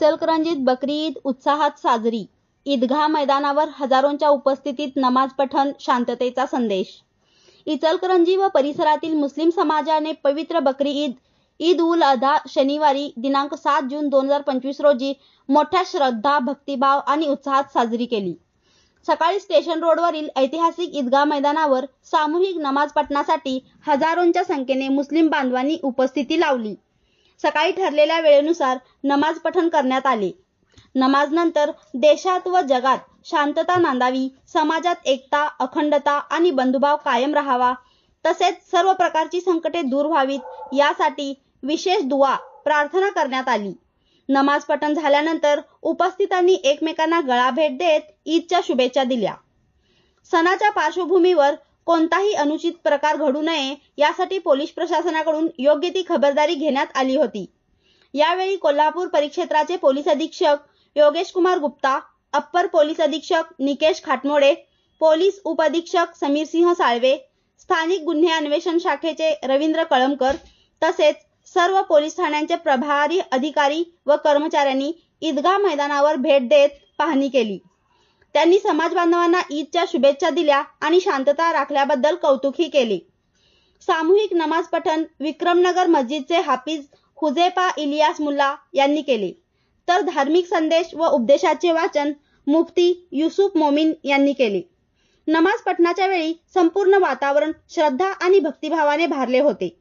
इचलकरंजीत बकरी ईद उत्साहात साजरी. ईदगाह मैदानावर हजारोंच्या उपस्थितीत नमाज पठण शांततेचा संदेश. इचलकरंजी व परिसरातील मुस्लिम समाजाने पवित्र बकरी ईद ईद उल अधा शनिवारी दिनांक सात जून दोन हजार पंचवीस रोजी मोठ्या श्रद्धा भक्तिभाव आणि उत्साहात साजरी केली. सकाळी स्टेशन रोडवरील ऐतिहासिक ईदगाह मैदानावर सामूहिक नमाज पठणासाठी हजारोंच्या संख्येने मुस्लिम बांधवांनी उपस्थिती लावली. सकाळी ठरलेल्या वेळेनुसार नमाज पठण करण्यात आले. नमाज नंतर देशात व जगात शांतता नांदावी समाजात एकता अखंडता आणि बंधुभाव कायम राहावा तसेच सर्व प्रकारची संकटे दूर व्हावीत यासाठी विशेष दुवा प्रार्थना करण्यात आली. नमाज पठण झाल्यानंतर उपस्थितांनी एकमेकांना गळा भेट देत ईदच्या शुभेच्छा दिल्या. सणाच्या पार्श्वभूमीवर कोणताही अनुचित प्रकार घडू नये यासाठी पोलीस प्रशासनाकडून योग्य ती खबरदारी घेण्यात आली होती. यावेळी कोल्हापूर परिक्षेत्राचे पोलीस अधीक्षक योगेश कुमार गुप्ता अप्पर पोलीस अधीक्षक निकेश खाटमोडे पोलीस उपअधीक्षक समीरसिंह साळवे स्थानिक गुन्हे अन्वेषण शाखेचे रवींद्र कळमकर तसेच सर्व पोलीस ठाण्यांचे प्रभारी अधिकारी व कर्मचाऱ्यांनी ईदगाह मैदानावर भेट देत पाहणी केली. त्यांनी समाज बांधवांना ईदच्या शुभेच्छा दिल्या आणि शांतता राखल्याबद्दल कौतुकही केले. सामूहिक नमाज पठण विक्रमनगर मस्जिदचे हाफिज हुजेफा इलियास मुल्ला यांनी केले. तर धार्मिक संदेश व उपदेशाचे वाचन मुफ्ती युसुफ मोमीन यांनी केले. नमाज पठणाच्या वेळी संपूर्ण वातावरण श्रद्धा आणि भक्तिभावाने भारले होते.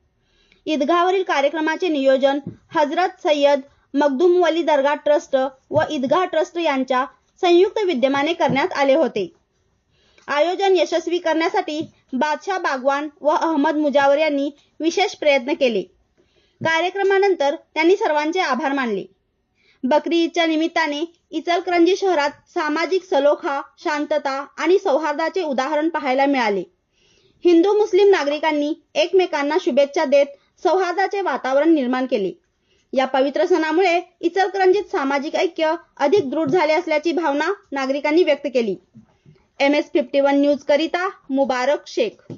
ईदगावरील कार्यक्रमाचे नियोजन हजरत सय्यद मखदूम वली दर्गा ट्रस्ट व ईदगाह ट्रस्ट यांच्या संयुक्त विद्यमाने करण्यात आले होते. आयोजन यशस्वी करण्यासाठी बादशाह बागवान व अहमद मुजावर यांनी विशेष प्रयत्न केले. कार्यक्रमानंतर त्यांनी सर्वांचे आभार मानले. बकरी ईदच्या निमित्ताने इचलकरंजी शहरात सामाजिक सलोखा शांतता आणि सौहार्दाचे उदाहरण पाहायला मिळाले. हिंदू मुस्लिम नागरिकांनी एकमेकांना शुभेच्छा देत सौहार्दाचे वातावरण निर्माण केले. या पवित्र सणामुळे इचलकरंजीत सामाजिक ऐक्य अधिक दृढ झाले असल्याची भावना नागरिकांनी व्यक्त केली. M S fifty one news करिता मुबारक शेख.